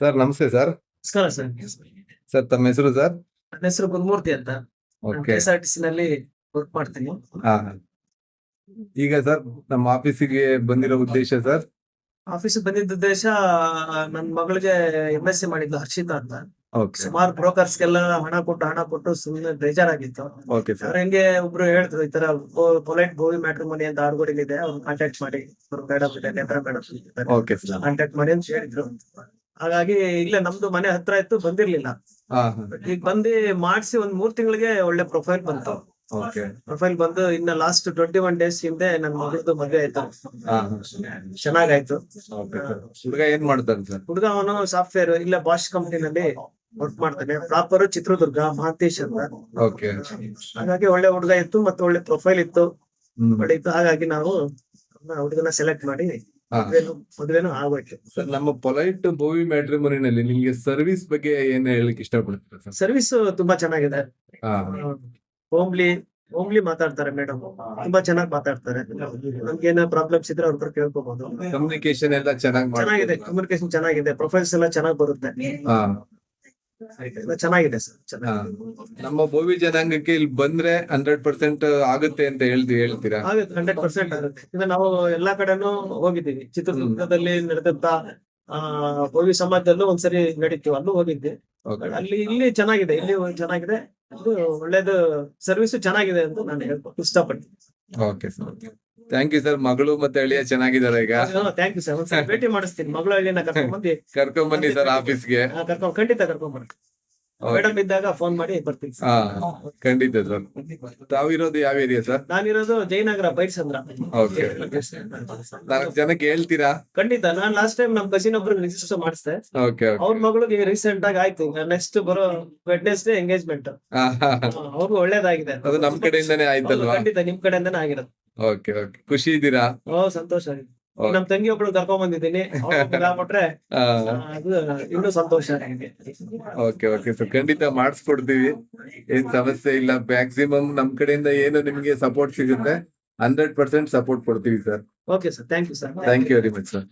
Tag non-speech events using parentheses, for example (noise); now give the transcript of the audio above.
Sir ನಮಸ್ತೆ sir ನಮಸ್ಕಾರ sir sir ತಮ್ಮ ಹೆಸರು ಸರ್ ನನ್ನ ಹೆಸರು ಗುರುಮೂರ್ತಿ ಅಂತ. Okay S R T C ನಲ್ಲಿ ವರ್ಕ್ ಮಾಡ್ತೀನಿ. ಹಾ ಈಗ ಸರ್ ನಮ್ಮ ಆಫೀಸಿಗೆ ಬಂದಿರೋ ಉದ್ದೇಶ ಸರ್ ಆಫೀಸ್ ಬಂದಿದ್ದ ಉದ್ದೇಶ ನನ್ನ ಮಗಳಿಗೆ ಎಂ ಎಸ್ ಸಿ ಮಾಡಿದ್ದು ಹರ್ಷಿತಾ ಅಂತ. ಓಕೆ ಸುಮಾರು ಬ್ರೋಕರ್ಸ್ ಗೆಲ್ಲ ಹಣ ಕೊಟ್ಟು ಹಣ ಕೊಟ್ಟು ಸುಮ್ಮನೆ ಬೇಜಾರಾಗಿತ್ತು. ಓಕೆ ಸರ್ ಅವ್ರ ಹೆಂಗೆ ಒಬ್ರು ಹೇಳ್ತಾರೆ ಈ ತರ ಪೊಲೈಟ್ ಬೋವಿ ಮ್ಯಾಟ್ರಿಮೋನಿ ಅಂತ ಆರ್ಗೋಡಿಲ್ ಇದೆ ಅವ್ರು ಕಾಂಟ್ಯಾಕ್ಟ್ ಮಾಡಿ. ಮೇಡಮ್ ಇದೆ ನೇತ್ರ ಮೇಡಮ್ ಓಕೆ ಸರ್ ಕಾಂಟ್ಯಾಕ್ಟ್ ಮಾಡಿ ಅಂತ ಹೇಳಿದ್ರು. ಹಾಗಾಗಿ ಇಲ್ಲೇ ನಮ್ದು ಮನೆ ಹತ್ರ ಇತ್ತು ಬಂದಿರ್ಲಿಲ್ಲ. ಈಗ ಬಂದು ಮಾಡಿಸಿ ಒಂದ್ ಮೂರ್ ತಿಂಗಳಿಗೆ ಒಳ್ಳೆ ಪ್ರೊಫೈಲ್ ಬಂತು. ಪ್ರೊಫೈಲ್ ಬಂದು ಇನ್ನ ಲಾಸ್ಟ್ ಟ್ವೆಂಟಿ ಒನ್ ಡೇಸ್ ಹಿಂದೆ ನನ್ನ ಮಗಳದ್ದು ಮದ್ವೆ ಆಯ್ತು. ಚೆನ್ನಾಗಾಯ್ತು. ಹುಡುಗ ಏನ್ ಮಾಡ್ತಾನೆ ಸರ್? ಹುಡುಗ ಅವನು ಸಾಫ್ಟ್ವೇರ್ ಇಲ್ಲ ಬಾಷ್ ಕಂಪ್ನಿನಲ್ಲಿ ವರ್ಕ್ ಮಾಡ್ತಾನೆ. ಪ್ರಾಪರ್ ಚಿತ್ರದುರ್ಗ ಮಹಾಂತೇಶ್ ಅಂತ. ಹಾಗಾಗಿ ಒಳ್ಳೆ ಹುಡುಗ ಇತ್ತು ಮತ್ತೆ ಒಳ್ಳೆ ಪ್ರೊಫೈಲ್ ಇತ್ತು. ಹ್ಮ್. ಒಳ್ಳೆ ಇತ್ತು ಹಾಗಾಗಿ ನಾವು ಹುಡುಗನ ಸೆಲೆಕ್ಟ್ ಮಾಡಿ ಮದ್ವೆನು ಮದುವೆನು ಆಗೋಯ್ತು ಸರ್ ನಮ್ಮ ಪೊಲೈಟ್ ಬೋವಿ ಮ್ಯಾಟ್ರಿಮೋನಿನಲ್ಲಿ ನಿಮ್ಗೆ ಸರ್ವಿಸ್ ಬಗ್ಗೆ ಏನ್ ಹೇಳಕ್ ಇಷ್ಟಪಡ್ತೀರಾ ಸರ್? ಸರ್ವಿಸ್ ತುಂಬಾ ಚೆನ್ನಾಗಿದೆ. ಹಾ. ಹೋಮ್ಲಿ ಹೋಮ್ಲಿ ಮಾತಾಡ್ತಾರೆ ಮೇಡಮ್. ತುಂಬಾ ಚೆನ್ನಾಗಿ ಮಾತಾಡ್ತಾರೆ. ನಮ್ಗೆ ಏನೋ ಪ್ರಾಬ್ಲಮ್ಸ್ ಇದ್ರೆ ಅವ್ರ ಹತ್ರ ಕೇಳ್ಕೋಬಹುದು ಕಮ್ಯುನಿಕೇಶನ್ ಎಲ್ಲ ಚೆನ್ನಾಗಿ ಚೆನ್ನಾಗಿದೆ ಕಮ್ಯುನಿಕೇಶನ್ ಚೆನ್ನಾಗಿದೆ ಪ್ರೊಫೈಲ್ಸ್ ಎಲ್ಲ ಚೆನ್ನಾಗಿ ಬರುತ್ತೆ. ಹಾ. ಚೆನ್ನಾಗಿದೆ. ಸರ್. ನಮ್ಮ ಭೋವಿ ಜನಾಂಗಕ್ಕೆ ಇಲ್ಲಿ ಬಂದ್ರೆ ಹಂಡ್ರೆಡ್ ಪರ್ಸೆಂಟ್ ಆಗುತ್ತೆ ಅಂತ ಹೇಳ್ತಿ ಹೇಳ್ತೀರಾ? ಹಂಡ್ರೆಡ್ ಪರ್ಸೆಂಟ್ ಆಗುತ್ತೆ. ಈಗ ನಾವು ಎಲ್ಲಾ ಕಡೆನೂ ಹೋಗಿದ್ದೀವಿ. ಚಿತ್ರದುರ್ಗದಲ್ಲಿ ನಡೆದಂತ ಆ ಭೋವಿ ಸಮಾಜದಲ್ಲೂ ಒಂದ್ಸರಿ ನಡೀತೀವಿ ಅಲ್ಲೂ ಹೋಗಿದ್ದೆ. ಅಲ್ಲಿ ಇಲ್ಲಿ ಚೆನ್ನಾಗಿದೆ ಇಲ್ಲಿ ಚೆನ್ನಾಗಿದೆ. ಇದು ಒಳ್ಳೇದು ಸರ್ವಿಸ್ ಚೆನ್ನಾಗಿದೆ ಅಂತ ನಾನು ಹೇಳ್ಬೋದು ಇಷ್ಟಪಡ್ತೀನಿ. Okay sir thank you sir ಮಗಳು ಮತ್ತೆ ಅಳಿಯ ಚೆನ್ನಾಗಿದ್ದಾರೆ ಈಗ. ಥ್ಯಾಂಕ್ ಯು ಸರ್ ಒಂದ್ಸಲ (laughs) ಭೇಟಿ ಮಾಡಿಸ್ತೀನಿ. ಮಗಳು ಹಳ್ಳಿನ ಕರ್ಕೊಂಡ್ ಬಂದು ಕರ್ಕೊಂಡ್ ಬನ್ನಿ ಸರ್ ಆಫೀಸ್ಗೆ ಆ, ಕರ್ಕೊಂಡ್ ಖಂಡಿತ ಕರ್ಕೊಂಡ್ ಬರ್ತೀನಿ ಮೇಡಮ್ ಇದ್ದಾಗ ಫೋನ್ ಮಾಡಿ ಬರ್ತೀನಿ ಹಾ ಖಂಡಿತ ಸರ್ ತಾವಿರೋದು ಯಾವ ಏರಿಯಾ ಸರ್ ನಾನಿರೋದು ಜಯನಗರ ಬೈಟ್ಸಂದ್ರ ಓಕೆ ನಾಲ್ಕು ಜನಕ್ಕೆ ಹೇಳ್ತೀರಾ? ಖಂಡಿತ ನಾನ್ ಲಾಸ್ಟ್ ಟೈಮ್ ನಮ್ ಕಸಿನ್ ಒಬ್ರು ರಿಜಿಸ್ಟರ್ ಮಾಡಿಸ್ದೆ. ಓಕೆ ಅವ್ರ ಮಗಳಿಗೆ ರೀಸೆಂಟ್ ಆಗಿ ಆಯ್ತು ನೆಕ್ಸ್ಟ್ ಬರೋ ವೆಡ್ನೆಸ್ಡೇ ಎಂಗೇಜ್ಮೆಂಟ್ ಅವ್ರಿಗೂ ಒಳ್ಳೇದಾಗಿದೆ. ಅದು ನಮ್ ಕಡೆಯಿಂದಾನೇ ಆಯ್ತಲ್ವಾ? ಖಂಡಿತ ನಿಮ್ ಕಡೆಯಿಂದನೇ ಆಗಿರೋದು. ಓಕೆ ಓಕೆ ಖುಷಿ ಇದ್ದೀರಾ? ಓ ಸಂತೋಷ ಆಗಿದೆ ನಮ್ ತಂಗಿ ಒಬ್ಳು ಕರ್ಕೊಂಡ್ ಬಂದಿದ್ದೀನಿ. (laughs) ಕೊಟ್ರೆ ಅದು ಇನ್ನೂ ಸಂತೋಷ ಓಕೆ ಓಕೆ. ಸರ್ ಖಂಡಿತ ಮಾಡಿಸ್ಕೊಡ್ತೀವಿ. ಏನ್ ಸಮಸ್ಯೆ ಇಲ್ಲ. ಮ್ಯಾಕ್ಸಿಮಮ್ ನಮ್ ಕಡೆಯಿಂದ ಏನು ನಿಮ್ಗೆ ಸಪೋರ್ಟ್ ಸಿಗುತ್ತೆ? ಹಂಡ್ರೆಡ್ ಪರ್ಸೆಂಟ್ ಸಪೋರ್ಟ್ ಕೊಡ್ತೀವಿ sir okay sir thank you sir thank you very much sir